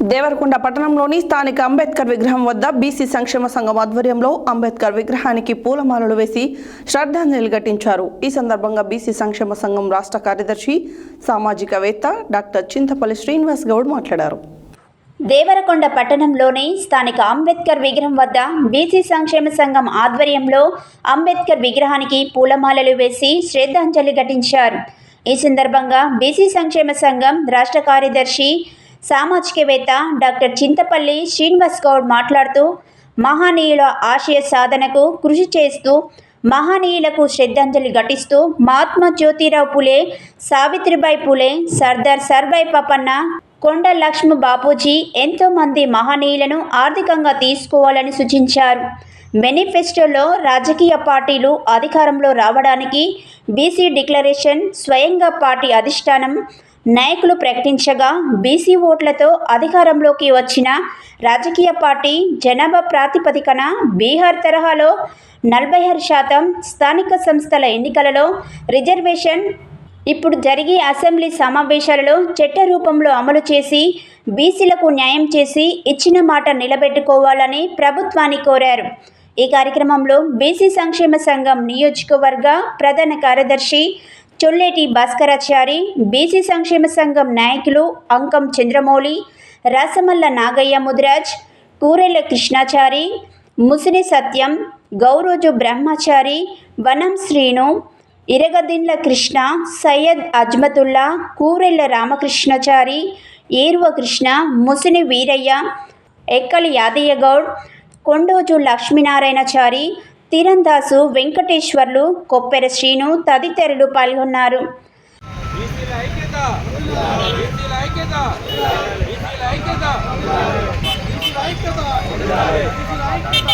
దేవరకొండ పట్టణంలోని స్థానిక అంబేద్కర్ విగ్రహం వద్ద బీసీ సంక్షేమ సంఘం ఆధ్వర్యంలో అంబేద్కర్ విగ్రహానికి పూలమాలలు వేసి శ్రద్ధాంజలి ఘటించారు. ఈ సందర్భంగా బీసీ సంక్షేమ సంఘం రాష్ట్ర కార్యదర్శి సామాజికవేత్త డాక్టర్ చింతపల్లి శ్రీనివాస్ గౌడ్ మాట్లాడారు. దేవరకొండ పట్టణంలోని స్థానిక అంబేద్కర్ విగ్రహం వద్ద బీసీ సంక్షేమ సంఘం ఆధ్వర్యంలో అంబేద్కర్ విగ్రహానికి పూలమాలలు వేసి శ్రద్ధాంజలి ఘటించారు. ఈ సందర్భంగా బీసీ సంక్షేమ సంఘం రాష్ట్ర కార్యదర్శి సామాజికవేత్త డాక్టర్ చింతపల్లి శ్రీనివాస్ గౌడ్ మాట్లాడుతూ మహనీయుల ఆశయ సాధనకు కృషి చేస్తూ మహనీయులకు శ్రద్ధాంజలి ఘటిస్తూ మహాత్మా జ్యోతిరావు పులే సావిత్రిబాయి పులే సర్దార్ సర్వాయి పాపన్న కొండ లక్ష్మ బాపూజీ ఎంతోమంది మహనీయులను ఆర్థికంగా తీసుకోవాలని సూచించారు. మేనిఫెస్టోలో రాజకీయ పార్టీలు అధికారంలో రావడానికి బీసీ డిక్లరేషన్ స్వయంగా పార్టీ అధిష్టానం నాయకులు ప్రకటించగా బీసీ ఓట్లతో అధికారంలోకి వచ్చిన రాజకీయ పార్టీ జనాభా ప్రాతిపదికన బీహార్ తరహాలో నలభై ఆరు శాతం స్థానిక సంస్థల ఎన్నికలలో రిజర్వేషన్. ఇప్పుడు జరిగే అసెంబ్లీ సమావేశాలలో చట్ట రూపంలో అమలు చేసి బీసీలకు న్యాయం చేసి ఇచ్చిన మాట నిలబెట్టుకోవాలని ప్రభుత్వాన్ని కోరారు. ఈ కార్యక్రమంలో బీసీ సంక్షేమ సంఘం నియోజకవర్గ ప్రధాన కార్యదర్శి చొల్లేటి భాస్కరాచారి బీసీ సంక్షేమ సంఘం నాయకులు అంకం చంద్రమౌళి రాసమల్ల నాగయ్య ముదిరాజ్ కూరెల కృష్ణాచారి ముసిని సత్యం గౌరోజు బ్రహ్మచారి వనం శ్రీను ఇరగదిండ్ల కృష్ణ సయ్యద్ అజ్మతుల్లా కూరెల్ల రామకృష్ణచారి ఏరువ కృష్ణ ముసిని వీరయ్య ఎక్కలి యాదయ్య గౌడ్ కొండోజు లక్ష్మీనారాయణచారి తీరందాసు వెంకటేశ్వర్లు కొప్పెర శ్రీను తదితరులు పాల్గొన్నారు. ఐక్యత బీసీల ఐక్యత బీసీల ఐక్యత బీసీల ఐక్యత బీసీల ఐక్యత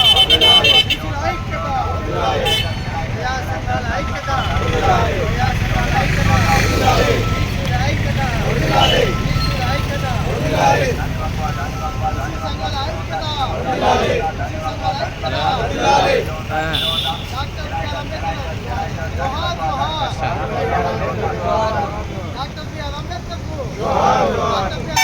బీసీల ఐక్యత ప్రజా సంఘాల ఐక్యత ప్రజా సంఘాల ఐక్యత బీసీల ఐక్యత బీసీల ఐక్యత బీసీ సంఘాల ఐక్యత బీసీ సంఘాల ఐక్యత డాక్టర్ బిఆర్ అంబేద్కర్ జోహార్ జోహార్ డాక్టర్ బిఆర్ అంబేద్కర్కు డాక్టర్ బిఆర్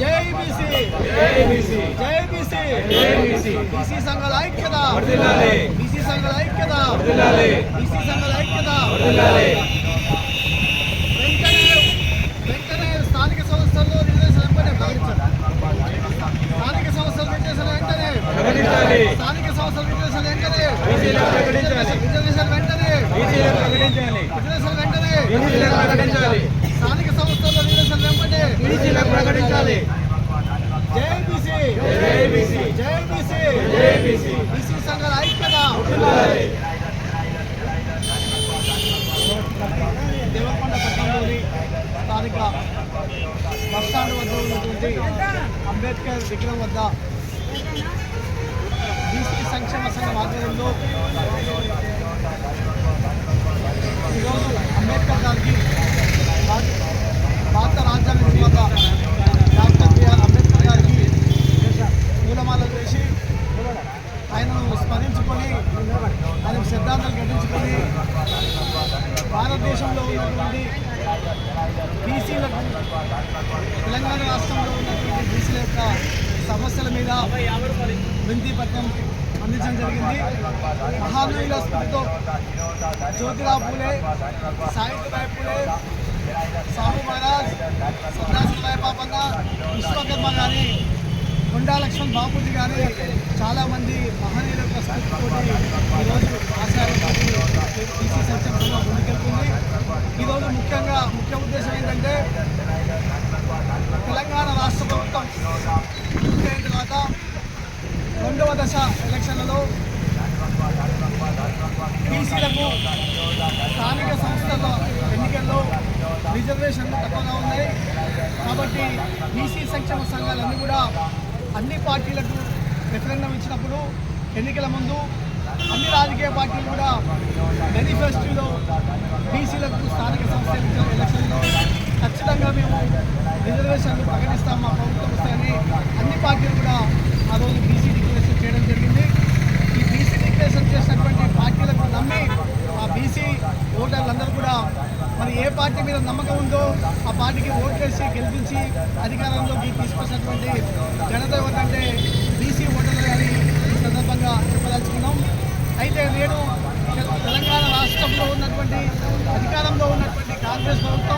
జై బీసీ జై బీసీ జై బీసీ జై బీసీ బీసీ సంఘాల ఐక్యత వర్ధిల్లాలి బీసీ సంఘాల ఐక్యత వర్ధిల్లాలి బీసీ సంఘాల ఐక్యత వర్ధిల్లాలి వెంటనే వెంటనే స్థానిక సంస్థల్లో రిజర్వేషన్ వెంటనే ప్రకటించాలి స్థానిక సంస్థల రిజర్వేషన్ వెంటనే ప్రకటించాలి స్థానిక సంస్థల రిజర్వేషన్ వెంటనే రిజర్వేషన్ వెంటనే ప్రకటించాలి రిజర్వేషన్ వెంటనే ప్రకటించాలి స్థానిక సంస్థల్లో రిజర్వేషన్ వెంటనే ప్రకటించాలి జై బీసీ జై బీసీ జై బీసీ జై బీసీ సంఘాల ఐక్యత దేవరకొండ పట్టణంలోని స్థానిక బస్టాండ్ వద్ద ఉన్నటువంటి అంబేద్కర్ విగ్రహం వద్ద బీసీ సంక్షేమ సంఘం ఆధ్వర్యంలో తెలంగాణ రాష్ట్రంలో ఉన్నటువంటి బీసీల యొక్క సమస్యల మీద వింతి పత్రం అందించడం జరిగింది. మహానీయుల స్ఫూర్తితో జ్యోతిరావు పూలే సావిత్రిబాయి పూలే సాహు మహారాజ్ సదాశివరాయ పాపన్న విశ్వకర్మ కానీ కొండా లక్ష్మణ్ బాపూజీ కానీ చాలామంది మహనీయుల యొక్క స్ఫూర్తితోటి ఈరోజు ఆశయాలతోటి బీసీ ముందుకెళ్తుంది. ఈరోజు ముఖ్యంగా ముఖ్య ఉద్దేశం ఏంటంటే తెలంగాణ రాష్ట్ర ప్రభుత్వం పూర్తయిన తర్వాత రెండవ దశ ఎలక్షన్లలో బీసీలకు స్థానిక సంస్థల ఎన్నికల్లో రిజర్వేషన్లు తక్కువగా ఉన్నాయి. కాబట్టి బీసీ సంక్షేమ సంఘాలన్నీ కూడా అన్ని పార్టీలకు రెఫరెండం ఇచ్చినప్పుడు ఎన్నికల ముందు అన్ని రాజకీయ పార్టీలు కూడా మేనిఫెస్టోలో బీసీలకు స్థానిక సంస్థల ఎలక్షన్లో. మేము రిజర్వేషన్లు ప్రకటిస్తాం మా ప్రభుత్వం వస్తాయని అన్ని పార్టీలు కూడా ఆ రోజు బీసీ డిక్లరేషన్ చేయడం జరిగింది. ఈ బీసీ డిక్లరేషన్ చేసినటువంటి పార్టీలకు నమ్మి ఆ బీసీ ఓటర్లందరూ కూడా మరి ఏ పార్టీ మీద నమ్మకం ఉందో ఆ పార్టీకి ఓట్లేసి గెలిపించి అధికారంలోకి తీసుకొచ్చినటువంటి ఘనత ఎవరంటే బీసీ ఓటర్లు అని ఈ సందర్భంగా చెప్పదలుచుకున్నాం. అయితే నేడు తెలంగాణ రాష్ట్రంలో ఉన్నటువంటి అధికారంలో ఉన్నటువంటి కాంగ్రెస్ ప్రభుత్వం